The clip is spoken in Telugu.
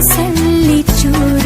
సల్లి చూడ.